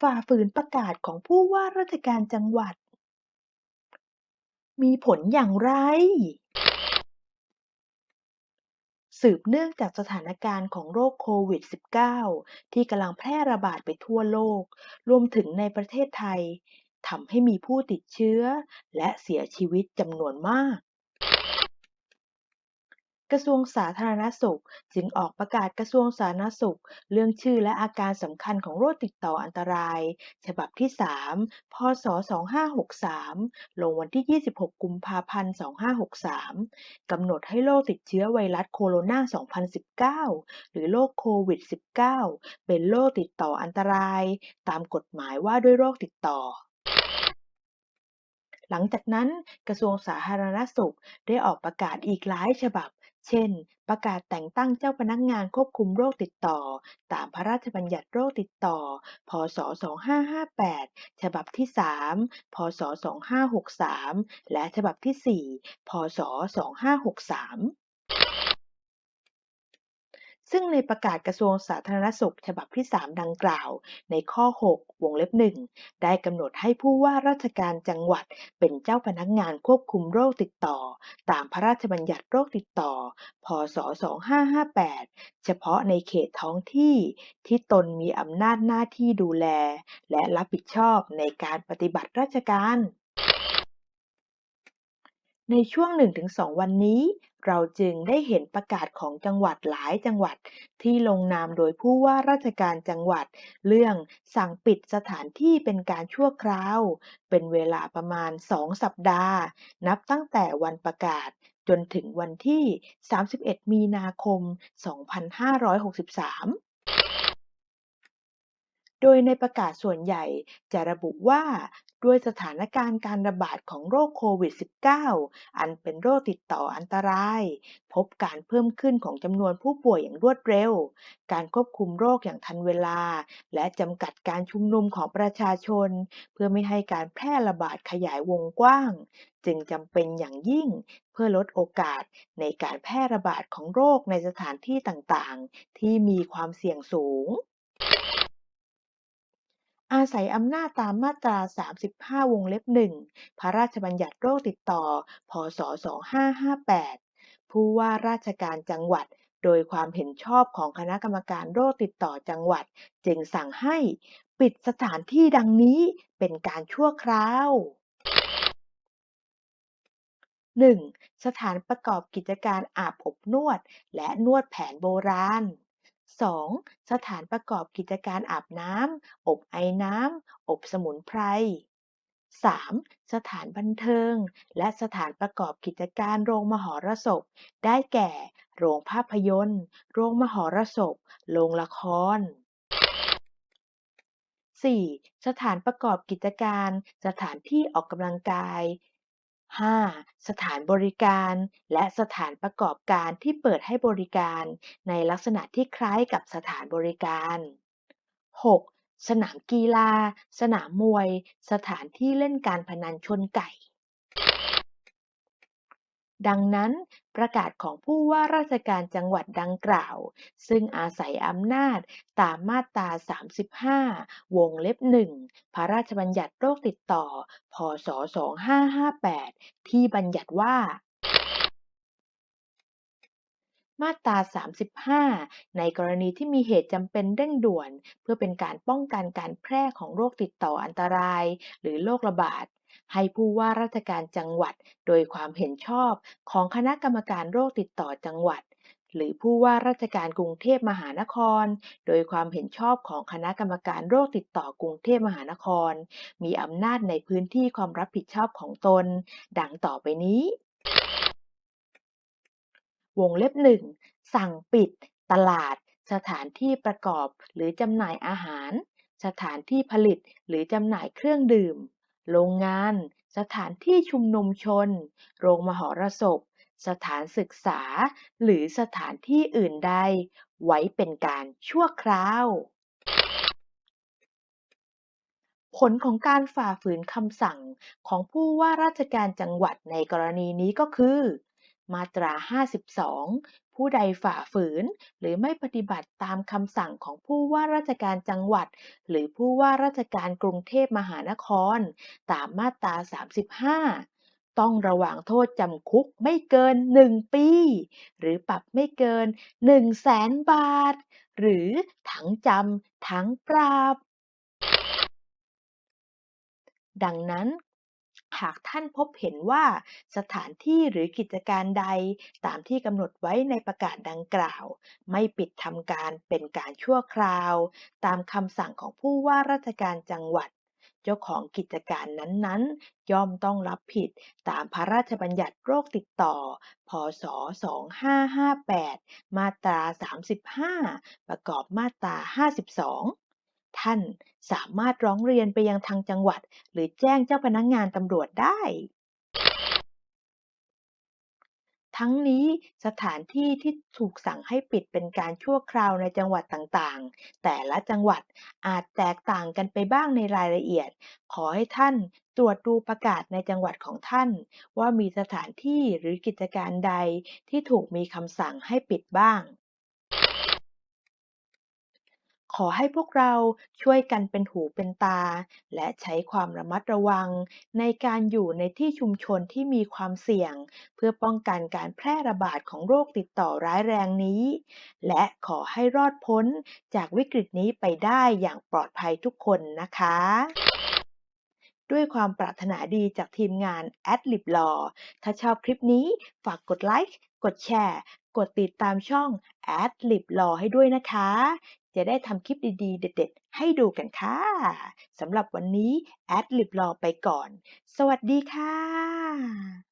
ฝ่าฝืนประกาศของผู้ว่าราชการจังหวัด มีผลอย่างไร สืบเนื่องจากสถานการณ์ของโรคโควิด -19 ที่กำลังแพร่ระบาดไปทั่วโลก รวมถึงในประเทศไทยทำให้มีผู้ติดเชื้อและเสียชีวิตจำนวนมาก กระทรวงสาธารณสุข จึงออกประกาศกระทรวงสาธารณสุข เรื่องชื่อและอาการสำคัญของโรคติดต่ออันตราย ฉบับที่ 3 พ.ศ.2563 ลงวันที่ 26 กุมภาพันธ์ 2563 กำหนดให้โรคติดเชื้อไวรัสโคโรนา 2019 หรือโรคโควิด -19 เป็นโรคติดต่ออันตราย ตามกฎหมายว่าด้วยโรคติดต่อหลังจากนั้นกระทรวงสาธารณสุขได้ออกประกาศอีกหลายฉบับ เช่น ประกาศแต่งตั้งเจ้าพนักงานควบคุมโรคติดต่อ ตามพระราชบัญญัติโรคติดต่อ พ.ศ.2558 ฉบับที่ 3 พ.ศ.2563 และฉบับที่ 4 พ.ศ.2563 ซึ่งในประกาศกระทรวงสาธารณสุขฉบับที่ 3 ดังกล่าว ในข้อ 6 วงเล็บ 1 ได้กำหนดให้ผู้ว่าราชการจังหวัดเป็นเจ้าพนักงานควบคุมโรคติดต่อ ตามพระราชบัญญัติโรคติดต่อ พ.ศ.2558 เฉพาะในเขตท้องที่ที่ตนมีอำนาจหน้าที่ดูแล และรับผิดชอบในการปฏิบัติราชการในช่วง 1-2 วันนี้ เราจึงได้เห็นประกาศของจังหวัดหลายจังหวัดที่ลงนามโดยผู้ว่าราชการจังหวัด เรื่องสั่งปิดสถานที่เป็นการชั่วคราว เป็นเวลาประมาณ 2 สัปดาห์ นับตั้งแต่วันประกาศจนถึงวันที่ 31 มีนาคม 2563 ดยในประกาศส่วนใหญ่จะระบุว่า ด้วยสถานการณ์การระบาดของโรคโควิด -19 อันเป็นโรคติดต่ออันตราย พบการเพิ่มขึ้นของจำนวนผู้ป่วยอย่างรวดเร็ว การควบคุมโรคอย่างทันเวลา และจำกัดการชุมนุมของประชาชน เพื่อไม่ให้การแพร่ระบาดขยายวงกว้าง จึงจำเป็นอย่างยิ่งเพื่อลดโอกาสในการแพร่ระบาดของโรคในสถานที่ต่างๆ ที่มีความเสี่ยงสูง อาศัยอำนาจตามมาตรา 35 วงเล็บ 1 พระราชบัญญัติโรคติดต่อ พ.ศ.2558 ผู้ว่าราชการจังหวัด โดยความเห็นชอบของคณะกรรมการโรคติดต่อจังหวัด จึงสั่งให้ปิดสถานที่ดังนี้เป็นการชั่วคราว 1. สถานประกอบกิจการอาบอบนวด และนวดแผนโบราณ 2. สถานประกอบกิจการอาบน้ำ อบไอน้ำ อบสมุนไพร 3. สถานบันเทิง และสถานประกอบกิจการโรงมหรสพ ได้แก่ โรงภาพยนตร์ โรงมหรสพ โรงละคร 4. สถานประกอบกิจการ สถานที่ออกกำลังกาย 5. สถานบริการ และสถานประกอบการที่เปิดให้บริการในลักษณะที่คล้ายกับสถานบริการ 6. สนามกีฬา สนามมวย สถานที่เล่นการพนันชนไก่ ดังนั้น ประกาศของผู้ว่าราชการจังหวัดดังกล่าว ซึ่งอาศัยอำนาจตามมาตรา 35 วงเล็บ1พระราชบัญญัติโรคติดต่อ พ.ศ.2558 ที่บัญญัติว่า มาตรา 35 ในกรณีที่มีเหตุจำเป็นเร่งด่วน เพื่อเป็นการป้องกันการแพร่ของโรคติดต่ออันตราย หรือโรคระบาด ให้ผู้ว่าราชการจังหวัด โดยความเห็นชอบของคณะกรรมการโรคติดต่อจังหวัด หรือผู้ว่าราชการกรุงเทพมหานคร โดยความเห็นชอบของคณะกรรมการโรคติดต่อกรุงเทพมหานคร มีอำนาจในพื้นที่ความรับผิดชอบของตน ดังต่อไปนี้ วงเล็บ1สั่งปิด ตลาด สถานที่ประกอบหรือจำหน่ายอาหาร สถานที่ผลิตหรือจำหน่ายเครื่องดื่ม โรงงาน สถานที่ชุมนุมชน โรงมหรสพ สถานศึกษา หรือสถานที่อื่นใด ไว้เป็นการชั่วคราว ผลของการฝ่าฝืนคำสั่งของผู้ว่าราชการจังหวัดในกรณีนี้ก็คือ มาตรา 52 ผู้ใดฝ่าฝืน หรือไม่ปฏิบัติตามคำสั่งของผู้ว่าราชการจังหวัด หรือผู้ว่าราชการกรุงเทพมหานคร ตามมาตรา 35 ต้องระวังโทษจำคุกไม่เกิน 1 ปี หรือปรับไม่เกิน 100,000บาท หรือทั้งจำทั้งปรับดังนั้น หากท่านพบเห็นว่าสถานที่หรือกิจการใดตามที่กำหนดไว้ในประกาศดังกล่าว ไม่ปิดทำการเป็นการชั่วคราว ตามคำสั่งของผู้ว่าราชการจังหวัด เจ้าของกิจการนั้นๆ ย่อมต้องรับผิดตามพระราชบัญญัติโรคติดต่อ พ.ศ.2558 มาตรา 35 ประกอบมาตรา 52 ท่านสามารถร้องเรียนไปยังทางจังหวัด หรือแจ้งเจ้าพนักงานตำรวจได้ ทั้งนี้สถานที่ที่ถูกสั่งให้ปิดเป็นการชั่วคราวในจังหวัดต่างๆ แต่ละจังหวัดอาจแตกต่างกันไปบ้างในรายละเอียด ขอให้ท่านตรวจดูประกาศในจังหวัดของท่าน ว่ามีสถานที่หรือกิจการใดที่ถูกมีคำสั่งให้ปิดบ้าง ขอให้พวกเราช่วยกันเป็นหูเป็นตา และใช้ความระมัดระวัง ในการอยู่ในที่ชุมชนที่มีความเสี่ยง เพื่อป้องกันการแพร่ระบาดของโรคติดต่อร้ายแรงนี้ และขอให้รอดพ้นจากวิกฤตนี้ไปได้อย่างปลอดภัยทุกคนนะคะด้วยความปรารถนาดีจากทีมงาน Adlib Law ถ้าชอบคลิปนี้ฝากกดไลค์ กดแชร์ กดติดตามช่อง Adlib Law ให้ด้วยนะคะ จะได้ทำคลิปดีๆ เด็ด ๆ ให้ดูกันค่ะสำหรับวันนี้แอดลิบรอไปก่อน สวัสดีค่ะ